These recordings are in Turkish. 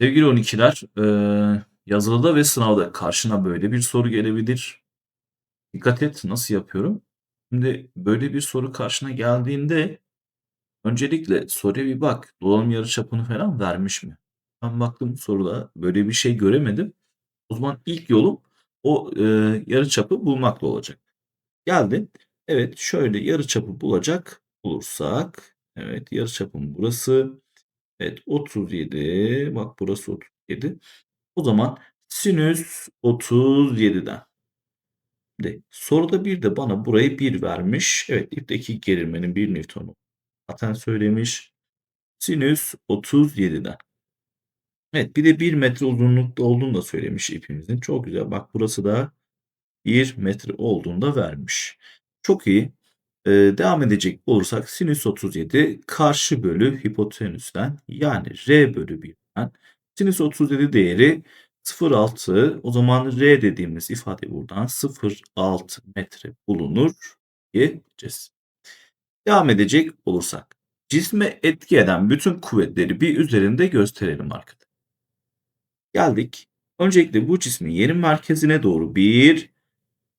Sevgili 12'ler, eee, yazılıda ve sınavda karşına böyle bir soru gelebilir. Dikkat et, nasıl yapıyorum? Şimdi böyle bir soru karşına geldiğinde öncelikle soruya bir bak. Dolanım yarıçapını falan vermiş mi? Ben baktım soruda böyle bir şey göremedim. O zaman ilk yolum o, eee, yarıçapı bulmakla olacak. Geldim. Evet, şöyle yarıçapı bulacak olursak, evet yarıçapım burası. Evet 37. Bak burası 37. O zaman sinüs 37'den. De, soruda bir de bana burayı 1 vermiş. Evet ipteki gerilmenin 1 Newton'u zaten söylemiş. Sinüs 37'den. Evet bir de 1 metre uzunlukta olduğunu da söylemiş ipimizin. Çok güzel. Bak burası da 1 metre olduğunu da vermiş. Çok iyi. Ee, devam edecek olursak sinüs 37 karşı bölü hipotenüsten yani r bölü 1'den sinüs 37 değeri 0,6 o zaman r dediğimiz ifade buradan 0,6 metre bulunur diyeceğiz. Devam edecek olursak cisme etki eden bütün kuvvetleri bir üzerinde gösterelim arkadaşlar. Geldik. Öncelikle bu cismin yerin merkezine doğru bir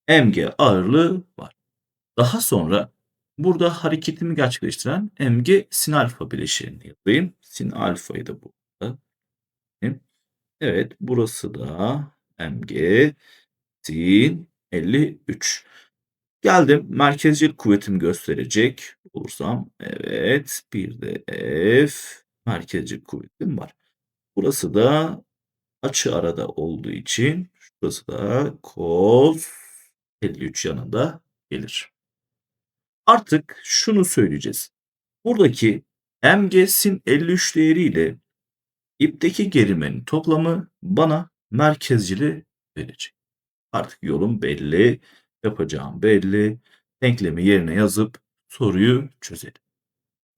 mg ağırlığı var. Daha sonra burada hareketimi gerçekleştiren mg sin alfa bileşiğini yazayım. Sin alfayı da burada. Evet burası da mg sin 53. Geldim merkezcil kuvvetimi gösterecek olursam evet bir de f merkezcil kuvvetim var. Burası da açı arada olduğu için şurası da cos 53 yanında gelir. Artık şunu söyleyeceğiz. Buradaki mg sin 53 değeriyle ipteki gerilmenin toplamı bana merkezcili verecek. Artık yolum belli, yapacağım belli. Denklemi yerine yazıp soruyu çözelim.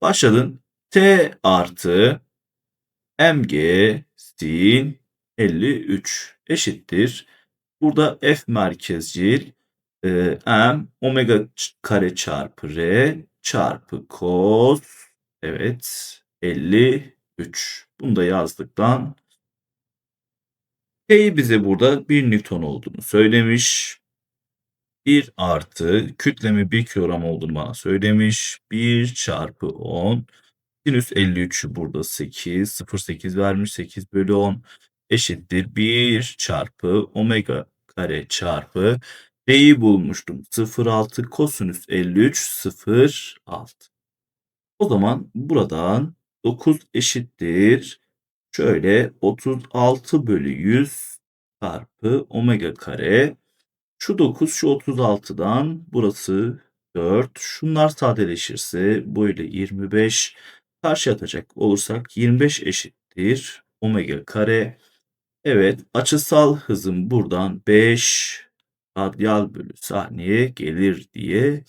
Başladın. T artı mg sin 53 eşittir. Burada f merkezcil e, m omega kare çarpı r çarpı cos evet 53. Bunu da yazdıktan T'yi bize burada 1 Newton olduğunu söylemiş. 1 artı kütlemi 1 kilogram olduğunu bana söylemiş. 1 çarpı 10 sinüs 53'ü burada 8 0,8 vermiş 8 bölü 10 eşittir 1 çarpı omega kare çarpı D'yi bulmuştum. 0,6 kosinüs 53 0,6. O zaman buradan 9 eşittir. Şöyle 36 bölü 100 çarpı omega kare. Şu 9 şu 36'dan burası 4. Şunlar sadeleşirse böyle 25 karşı atacak olursak 25 eşittir omega kare. Evet açısal hızım buradan 5 radyal bölü saniye gelir diye